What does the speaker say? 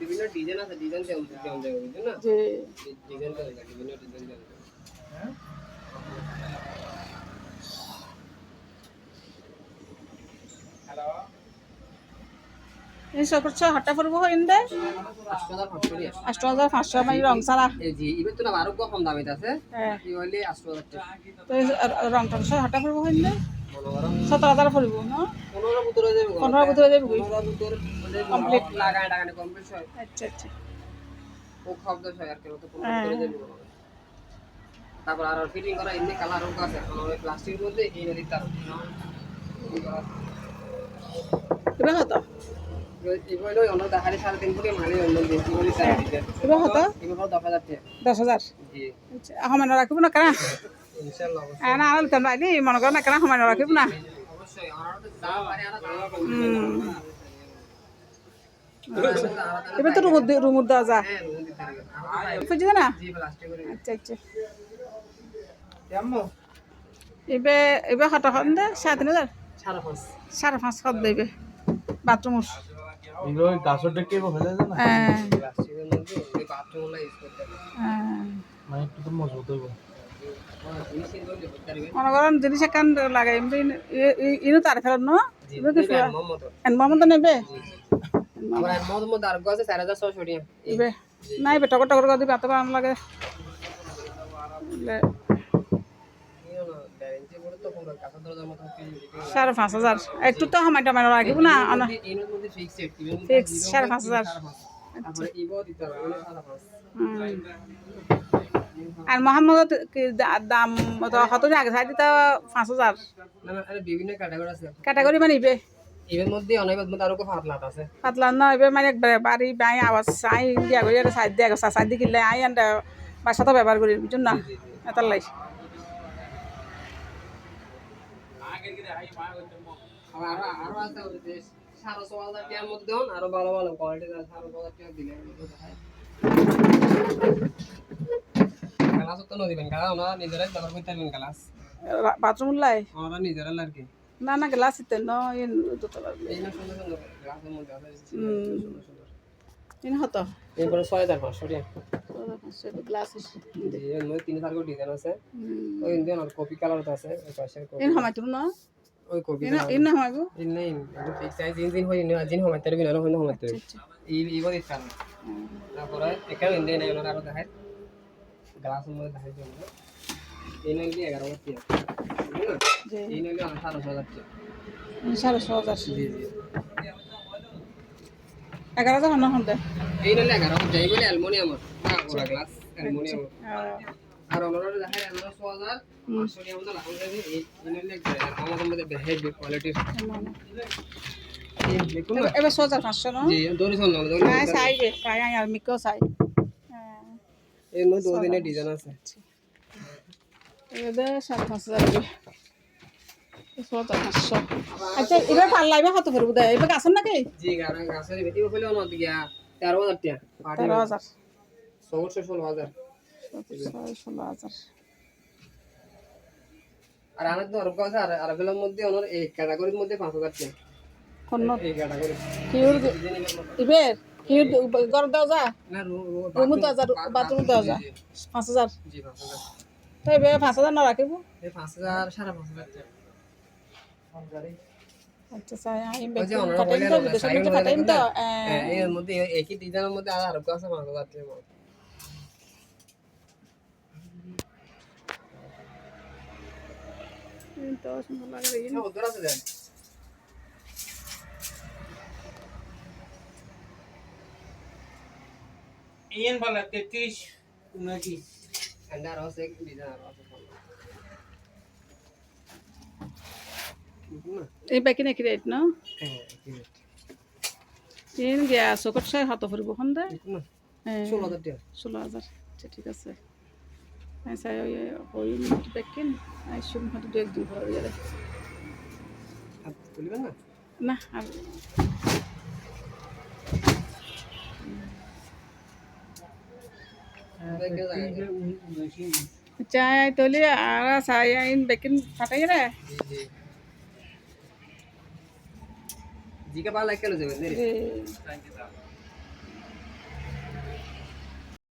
বিভিন্ন ডিজাইন আছে ডিজাইন বুঝছেন না? যে ডিজাইন বিভিন্ন ডিজাইন এই হাটটা হইন দে মানে রং সারা এই জি এবার তো না আরও কম দামিতে আছে। হ্যাঁ। এই হইলে আটশো হাজার টাকা। তো রং টং হাটটা ফুরব হইন দে সতেরো হাজার ফুরব পনেরো ভিতরে যাবে কমপ্লিট আচ্ছা আচ্ছা। তারপর আর ফিটিং করা এমনি কালার আছে। প্লাস্টিকের মধ্যে এই নদীর তার এবার মানে হতো? দশ হাজার আচ্ছা সমান রাখিব না কেনা? ইনশাল্লাহ না আনতে নাইলি মনে কর না কেনা সমান রাখিব না। তো এবার তো রুমুর রুমুর দেওয়া যা হ্যাঁ বুঝছি না? আচ্ছা আচ্ছা। আম্মু এবে এবে কত হন দে? সাড়ে তিন হাজার? সাড়ে পাঁচ। সাড়ে পাঁচ হাত দেবে? বাথরুমর হয়ে। মানে করেন জিনিস একান লাগে ইনো তার ফেরত ন? জি এবার কি ফুয়া মোহাম্মদ এন মামন তো নেবে আবার মোহাম্মদ মধ্যে আর আছে চার হাজার ছশো টাকা এবে না এবে টকর টকর করে দিবে এত আম লাগে। সাড়ে পাঁচ হাজার। একটু তো সময় টমাই রাখিব না ফিক্স সাড়ে পাঁচ হাজার। আর মোহাম্মদ দাম তো দিন আগে চাই দিতে পাঁচ হাজার। বিভিন্ন ক্যাটাগরি আছে। ক্যাটাগরি মানে ইবে। এর মধ্যে অনেক মধ্যে আরও ফাটলাট আছে। পাতলা না এবে মানে একবারে বাড়ি বাই আওয়াজ চাই দিয়া করি আর সাইড দিয়া গেছা সাইড দি কিনলে আই আন্ডা বাসা তো ব্যবহার করি বুঝুন না? এটার লাই আরও ভালো ভালো দিলে। গ্লাস তো নদীবেন গ্লাস ওনারা নিজেরাই ব্যবহার করতে পারবেন গ্লাস বাথরুম লাই? ওনারা নিজেরা আর কি। না না গ্লাস ইতে ন ইন দোতলা এই না সুন্দর সুন্দর গ্লাসের মধ্যে আছে সুন্দর সুন্দর ইন হতো? এরপরে ছয় হাজার পাঁচশো টাকা। ন? না না না তারপরে এখানে আরও দেখায় গ্লাসের মধ্যে দিন এই নাইলে এগারো হাজার যে এই নাইলে আঠারো হাজার সাড়ে ছ হাজার জি জি এগারো হাজার দে এই নাইলে এগারো হাজার যাই বলে অ্যালুমিনিয়াম ওরা গ্লাস অ্যালুমিনিয়াম আর হাজার মতো লাগানো যাবে এই নাইলে আমাদের মধ্যে হেভি কোয়ালিটির দেখুন না এবার হাজার পাঁচশো ন জি দৌড়ি না হ্যাঁ চাইবে চাই আর মিকেও চাই এর মধ্যে দু দিনের ডিজাইন আছে। পাঁচ হাজার আচ্ছা এবার পাল্লা এবার কত করব দে এবার গাছের নাকি? জি গাছের বেটি বলে অন্য দিকে তেরো হাজার টাকা। তেরো হাজার। সমস্যা ষোলো হাজার। ষোলো হাজার। আর আমার তো অরব আছে আর আরবেলের মধ্যে ওনার এই ক্যাটাগরির মধ্যে পাঁচ হাজার টাকা। এই ক্যাটাগরি কিউর ঘর দেওয়া যা। না রু রু রুমু দেওয়া যা বাথরুম দেওয়া যা। পাঁচ হাজার। পাঁচ হাজার। তো এবার পাঁচ হাজার না রাখিব এই পাঁচ হাজার সাড়ে পাঁচ হাজার। আচ্ছা চাই আমি ওই যে বেতন ওনারা কাটাইম তো বিদেশের মধ্যে কাটাইম তো হ্যাঁ। এর মধ্যে একই ডিজাইনের মধ্যে আর আরব আছে পাঁচ হাজার তো সুন্দর লাগে দেখি এটা ওদের আছে দেন ইয়েন বলা তেত্রিশ উনত্রিশ এন্ডা আর আছে ডিজাইন আর আছে দেখুন না এই বাকি নাকি রেট ন হ্যাঁ একই রেট তিন গিয়া চকট ছয় হাত ফুরিব দে হ্যাঁ ষোলো হাজার ষোলো হাজার আচ্ছা ঠিক আছে আমি চাই ওই ওই বেকিন আই শুন হয়তো দু একদিন ঘরে গেলে না না আর ব্যাগে জায়গা চাই তলি আর চাই আইন বেকিন ফাটাই রে জি জি জিকা পালা কেন যাবেন রে এ,